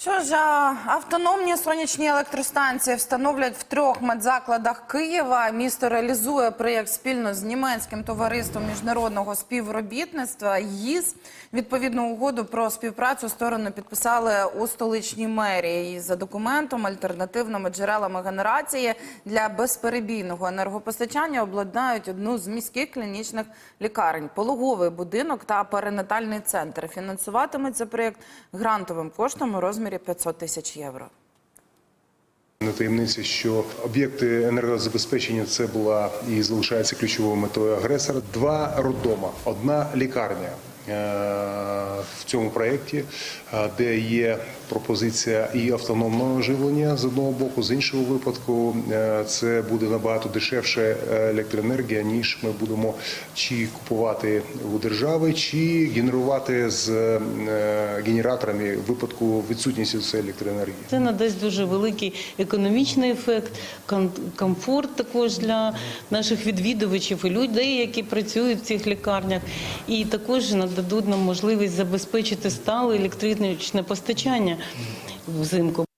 Що ж, автономні сонячні електростанції встановлять в трьох медзакладах Києва. Місто реалізує проєкт спільно з німецьким товариством міжнародного співробітництва ЄІС. Відповідну угоду про співпрацю сторони підписали у столичній мерії. І за документом альтернативними джерелами генерації для безперебійного енергопостачання обладнають одну з міських клінічних лікарень, пологовий будинок та перинатальний центр. Фінансуватиметься проєкт грантовим коштом у розмірі 500 тисяч євро. Не таємниця, що об'єкти енергозабезпечення це була і залишається ключовою метою агресора. Два роддома, одна лікарня в цьому проєкті, е, де є пропозиція і автономного живлення з одного боку, з іншого випадку е, це буде набагато дешевше електроенергія, ніж ми будемо чи купувати у держави, чи генерувати з е, генераторами в випадку відсутності цієї електроенергії. Це надасть дуже великий економічний ефект, ком- комфорт також для наших відвідувачів і людей, які працюють в цих лікарнях, і також нададуть нам можливість забезпечити стале електричне постачання взимку.